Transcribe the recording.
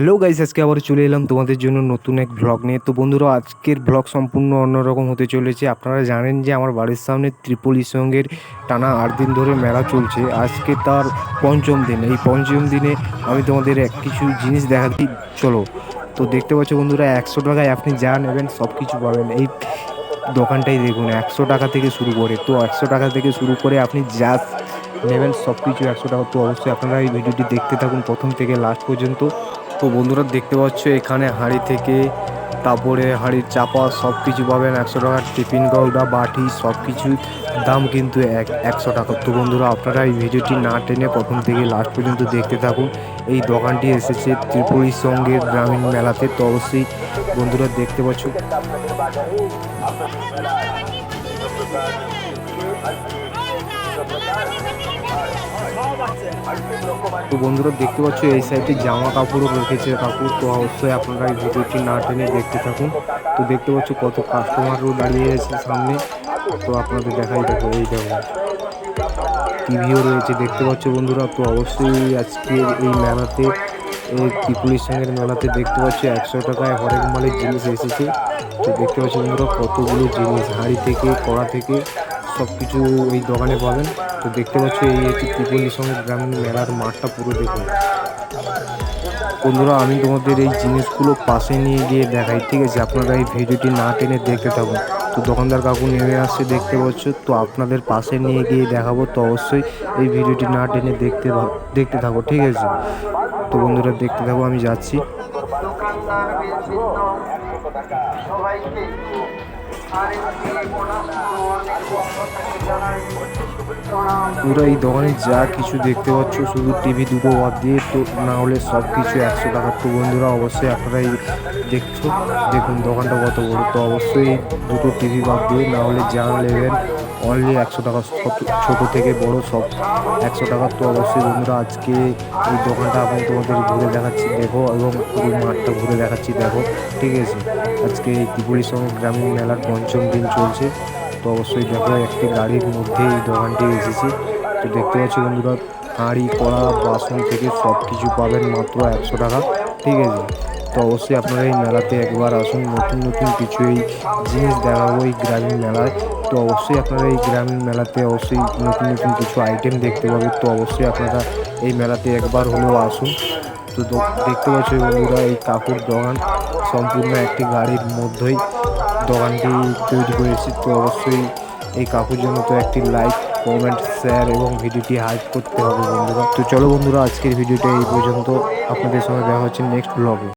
Hello guys আজকে আবার চলে এলাম তোমাদের জন্য নতুন এক ব্লগ নিয়ে। তো বন্ধুরা, আজকের ব্লগ সম্পূর্ণ অন্যরকম হতে চলেছে। আপনারা জানেন যে আমার বাড়ির সামনে ত্রিপলি সঙ্গের টানা আট দিন ধরে মেলা চলছে। আজকে তার পঞ্চম দিন। এই পঞ্চম দিনে আমি তোমাদের এক কিছু জিনিস দেখাচ্ছি। চলো, তো দেখতে পাচ্ছ বন্ধুরা, একশো টাকায় আপনি যা নেবেন সব কিছু পাবেন। এই দোকানটাই দেখুন, একশো টাকা থেকে শুরু করে। তো একশো টাকা থেকে শুরু করে আপনি যা নেবেন সব কিছু একশো টাকা। তো অবশ্যই আপনারা এই ভিডিওটি দেখতে থাকুন প্রথম থেকে লাস্ট পর্যন্ত। তো বন্ধুরা দেখতে পাচ্ছ, এখানে হাঁড়ি থেকে তারপরে হাঁড়ির চাপা সব কিছু পাবেন, একশো টাকার টিফিন গৌডা বাটি সব কিছু দাম কিন্তু এক, একশো টাকা। তো বন্ধুরা আপনারা এই ভিডিওটি না টেনে প্রথম থেকে লাস্ট পর্যন্ত দেখতে থাকুন। এই দোকানটি এসেছে ত্রিপুরীর সঙ্গে গ্রামীণ মেলাতে। তো অবশ্যই বন্ধুরা দেখতে পাচ্ছ। তো বন্ধুরা দেখতে পাচ্ছ, এই সাইডে জামা কাপড়ও রেখেছে কাপড় তো অবশ্যই আপনারা এই ভিডিওটি না টেনে দেখতে থাকুন। তো দেখতে পাচ্ছ কত কাস্টমারও দাঁড়িয়ে আছে সামনে। তো আপনাদের দেখাই দেখো, এই দেখো। টিভিও রয়েছে, দেখতে পাচ্ছ বন্ধুরা। তো অবশ্যই আজকের এই মেলাতে ত্রিপুলির সঙ্গের মেলাতে দেখতে পাচ্ছ, একশো টাকায় হরেক মালের জিনিস এসেছে। তো দেখতে পাচ্ছ বন্ধুরা, কতগুলো জিনিস, হাঁড়ি থেকে, কড়া থেকে সব কিছু এই দোকানে পাবেন। তো দেখতে পাচ্ছি এই হচ্ছে ত্রিপল্লী সঙ্গে গ্রামীণ মেলার মাঠটা পুরো দেখুন। বন্ধুরা, আমি তোমাদের এই জিনিসগুলো পাশে নিয়ে গিয়ে দেখাই, ঠিক আছে? আপনারা এই ভিডিওটি না টেনে দেখতে থাকুন। দোকানদার কাকু নেমে আসছে, দেখতে পাচ্ছ? তো আপনাদের পাশে নিয়ে গিয়ে দেখাবো। তো অবশ্যই এই ভিডিওটি না টেনে দেখতে দেখতে থাকো, ঠিক আছে? তো বন্ধুরা, দেখতে থাকো, আমি যাচ্ছি। পুরো এই দোকানে যা কিছু দেখতে পাচ্ছ, শুধু টিভি দুটো বাদ দিয়ে, তো না হলে সব কিছু একশো টাকার তো বন্ধুরা অবশ্যই আপনারা এই দেখছ, দেখুন দোকানটা কত বড়। তো অবশ্যই দুটো টিভি বাদ দিয়ে, না হলে যা নেবেন অনলি একশো টাকা ছোটো থেকে বড় সব একশো টাকার তো অবশ্যই বন্ধুরা আজকে এই দোকানটা আমি তোমাদের ঘুরে দেখাচ্ছি, দেখো, এবং পুরো মাঠটা ঘুরে দেখাচ্ছি, দেখো, ঠিক আছে? আজকে এই ত্রিপুরীর সঙ্গে গ্রামীণ মেলার পঞ্চম দিন চলছে। তো অবশ্যই দেখো, একটি গাড়ির মধ্যে এই দোকানটি এসেছি। তো দেখতে পাচ্ছি বন্ধুরা হাঁড়ি কড়া, বাসন থেকে সব কিছু পাবেন মাত্র একশো টাকা, ঠিক আছে? তো অবশ্যই আপনারা এই মেলাতে একবার আসুন, নতুন নতুন কিছু এই জিনিস দেখাবো এই গ্রামীণ মেলায়। তো অবশ্যই আপনারা এই গ্রামীণ মেলাতে অবশ্যই নতুন নতুন কিছু আইটেম দেখতে পাবেন তো অবশ্যই আপনারা এই মেলাতে একবার হলেও আসুন। তো দেখতে পাচ্ছি বন্ধুরা, এই কাকুর দোকান সম্পূর্ণ একটি গাড়ির মধ্যেই। দোকানটি তৈরি করেছি তো অবশ্যই এই কাকুর জন্য তো একটি লাইক কমেন্ট শেয়ার এবং ভিডিওটি হাইপ করতে হবে বন্ধুরা। তো চলো বন্ধুরা, আজকের ভিডিওটা এই পর্যন্ত। আপনাদের সঙ্গে দেখা হচ্ছে নেক্সট ব্লগে